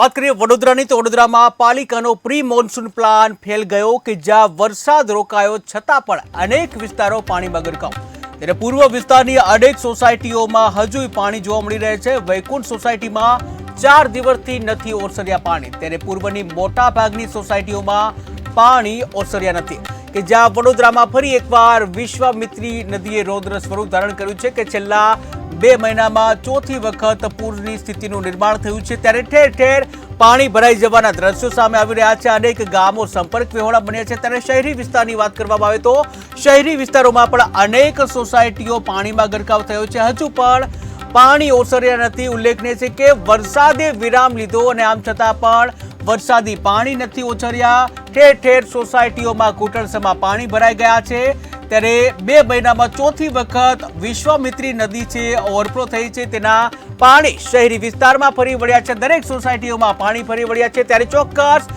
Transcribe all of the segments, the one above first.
વાત કરીએ વડોદરાની, તો વડોદરામાં પાલિકાનો પ્રી મોન્સૂન પ્લાન ફેલ ગયો કે જ્યાં વરસાદ રોકાયો છતાં પણ અનેક વિસ્તારો પાણીમાં ગરકાવ ત્યારે પૂર્વ વિસ્તારની અનેક સોસાયટીઓમાં હજુ પાણી જોવા મળી રહે છે. વૈકુંઠ સોસાયટીમાં ચાર દિવસથી નથી ઓસર્યા પાણી. ત્યારે પૂર્વની મોટા ભાગની સોસાયટીઓમાં પાણી ઓસર્યા નથી. કે જ્યાં વડોદરામાં ફરી એકવાર વિશ્વામિત્રી નદીએ રૌદ્ર સ્વરૂપ ધારણ કર્યું છે કે છેલ્લા બે મહિનામાં ચોથી વખત પૂરની સ્થિતિનું નિર્માણ થયું છે ત્યારે ઠેર ઠેર પાણી ભરાઈ જવાના દ્રશ્યો સામે આવી રહ્યા છે. અનેક ગામો સંપર્ક વિહોણા બન્યા છે. ત્યારે શહેરી વિસ્તારની વાત કરવામાં આવે તો શહેરી વિસ્તારોમાં પણ અનેક સોસાયટીઓ પાણીમાં ગરકાવ થયો છે. હજુ પણ પાણી ઓસર્યા નથી. ઉલ્લેખનીય છે કે વરસાદે વિરામ લીધો અને આમ છતાં પણ વરસાદી પાણી નથી ઓછર્યા. ઠેર ઠેર સોસાયટીઓમાં ઘૂંટણસમાં પાણી ભરાઈ ગયા છે. ત્યારે બે મહિનામાં ચોથી વખત વિશ્વામિત્રી નદી છે, ઓવરફ્લો થઈ છે. તેના પાણી શહેરી વિસ્તારમાં ફરી વળ્યા છે. દરેક સોસાયટીઓમાં પાણી ફરી વળ્યા છે. ત્યારે ચોક્કસ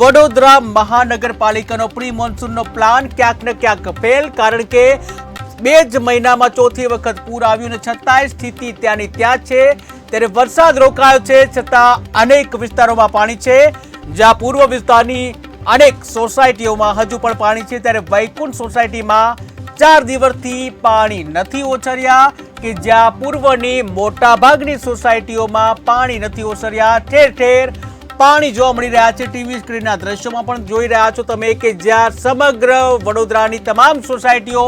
વડોદરા મહાનગરપાલિકાનો પ્રી મોન્સૂનનો પ્લાન ક્યાંક ને ક્યાંક ફેલ, કારણ કે બે જ મહિનામાં ચોથી વખત પૂર આવ્યું ને છતાંય સ્થિતિ ત્યાંની ત્યાં છે. ત્યારે વરસાદ રોકાયો છે, છતાં અનેક વિસ્તારોમાં પાણી છે. જ્યાં પૂર્વ વિસ્તારની અનેક સોસાયટીઓમાં હજુ પણ પાણી છે, ત્યારે વૈકુંઠ સોસાયટીમાં ચાર દિવસથી પાણી નથી ઓસર્યા કે જ્યાં પૂર્વની મોટાભાગની સોસાયટીઓમાં પાણી નથી ઓસર્યા ઠેર ઠેર પાણી જોવા મળી રહ્યા છે, ટીવી સ્ક્રીનના દ્રશ્યોમાં પણ જોઈ રહ્યા છો તમે કે જ્યાં સમગ્ર વડોદરાની તમામ સોસાયટીઓ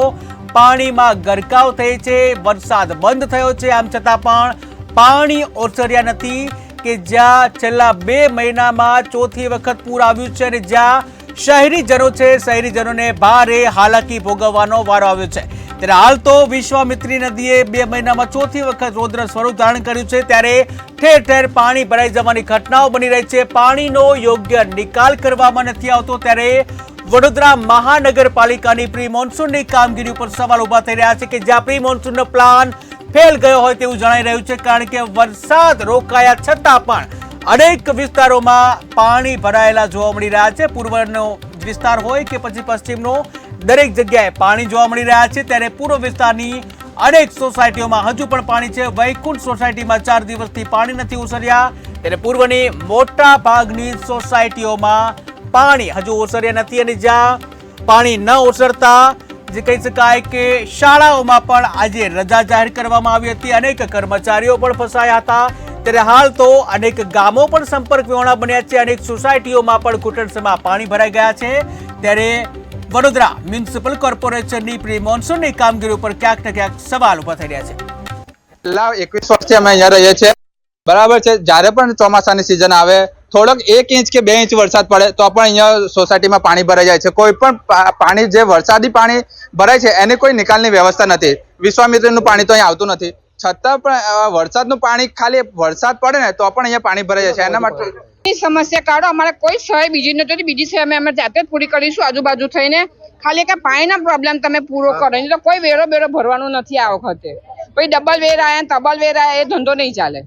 પાણીમાં ગરકાવ થઈ છે, વરસાદ બંધ થયો છે. આમ છતાં પણ પાણી ઓસર્યા નથી કે જ્યાં છેલ્લા બે મહિનામાં ચોથી વખત પૂર આવ્યું છે અને જ્યાં શહેરીજનો છે, શહેરીજનોને ભારે હાલાકી ભોગવવાનો વારો આવ્યો છે. ત્યારે હાલ તો વિશ્વામિત્રી નદીએ બે મહિનામાં ચોથી વખત રૌદ્ર સ્વરૂપ ધારણ કર્યું છે. ત્યારે ઠેર ઠેર પાણી ભરાઈ જવાની ઘટનાઓ બની રહી છે. પાણીનો યોગ્ય નિકાલ કરવામાં નથી આવતો. ત્યારે વડોદરા મહાનગરપાલિકાની પ્રી મોન્સૂનની કામગીરી ઉપર સવાલ ઊભા થઈ રહ્યા છે કે જ્યાં પ્રી મોન્સૂનનો પ્લાન ફેલ ગયો હોય તેવું જણાઈ રહ્યું છે, કારણ કે વરસાદ રોકાયા છતાં પણ અનેક વિસ્તારોમાં પાણી ભરાયેલા જોવા મળી રહ્યા છે. પૂર્વનો વિસ્તાર હોય કે પછી પશ્ચિમનો, દરેક જગ્યાએ પાણી જોવા મળી રહ્યા છે. ત્યારે પૂર્વ વિસ્તારની અનેક સોસાયટીઓમાં હજુ પણ પાણી છે. વૈકુંઠ સોસાયટીમાં ચાર દિવસથી પાણી નથી ઓસર્યા. ત્યારે પૂર્વની મોટા ભાગની સોસાયટીઓમાં પાણી હજુ ઓસર્યા નથી અને જ્યાં પાણી ન ઓસરતા જે કહી શકાય કે શાળાઓમાં પણ આજે રજા જાહેર કરવામાં આવી હતી. અનેક કર્મચારીઓ પણ ફસાયા હતા. ત્યારે હાલ તો અનેક ગામો પણ સંપર્ક વિહોણા બન્યા છે. અનેક સોસાયટીઓમાં પણ ઘૂંટણસમાં પાણી ભરાઈ ગયા છે. ત્યારે વડોદરા મ્યુનિસિપલ કોર્પોરેશનની પ્રી મોન્સૂનની કામગીરી ઉપર ક્યાંક ને ક્યાંક સવાલ ઊભા થઈ રહ્યા છે. લાવ, એકવીસ વર્ષથી અમે અહીંયા રહીએ છીએ. બરાબર છે? જ્યારે પણ ચોમાસાની સિઝન આવે થોડોક એક ઇંચ કે બે ઇંચ વરસાદ પડે તો પણ અહીંયા સોસાયટીમાં પાણી ભરાઈ જાય છે. કોઈ પણ પાણી જે વરસાદી પાણી ભરાય છે એની કોઈ નિકાલની વ્યવસ્થા નથી. વિશ્વામિત્રનું પાણી તો અહીંયા આવતું નથી. છતાં પણ વરસાદનું પાણી ખાલી વરસાદ પડે ને તો પણ અહીંયા પાણી ભરાઈ જાય છે. એના માટે સમસ્યા કાઢો. અમારે કોઈ સહાય બીજી નથી બીજી સહાય અમે અમે જાતે જ પૂરી કરીશું આજુબાજુ થઈને. ખાલી કે પાણીના પ્રોબ્લેમ તમે પૂરો કરો. નહીં તો કોઈ વેરો બેરો ભરવાનું નથી આ વખતે. પછી ડબલ વેર આયા તબલ વેર આયા એ ધંધો નહીં ચાલે.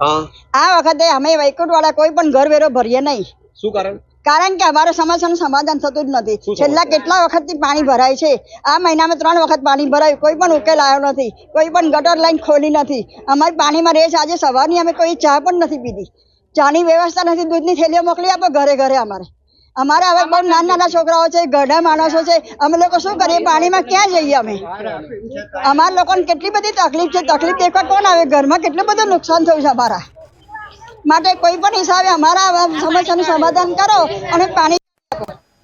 આ વખતે અમે વૈકુંઠ વાળા કોઈ પણ ઘર વેરો ભરીએ નહીં. શું કારણ? કારણ કે અમારો સમસ્યાનું સમાધાન થતું જ નથી. છેલ્લા કેટલા વખતથી પાણી ભરાય છે? આ મહિનામાં ત્રણ વખત પાણી ભરાયું. કોઈ પણ ઉકેલ આવ્યો નથી. કોઈ પણ ગટર લાઈન ખોલી નથી. અમારી પાણીમાં રહે છે. આજે સવારની અમે કોઈ ચા પણ નથી પીધી. ચાની વ્યવસ્થા નથી. દૂધની થેલીઓ મોકલી આપો ઘરે ઘરે અમારે. અમારે હવે બહુ નાના નાના છોકરાઓ છે ગઢા માણસો છે. અમે લોકો શું કરીએ? પાણીમાં ક્યાં જઈએ અમે? અમારા લોકોને કેટલી બધી તકલીફ છે? તકલીફ દેખવા કોણ આવે? ઘરમાં કેટલું બધું નુકસાન થયું છે અમારા. માટે કોઈ પણ હિસાબે અમારા સમસ્યાનું સમાધાન કરો અને પાણી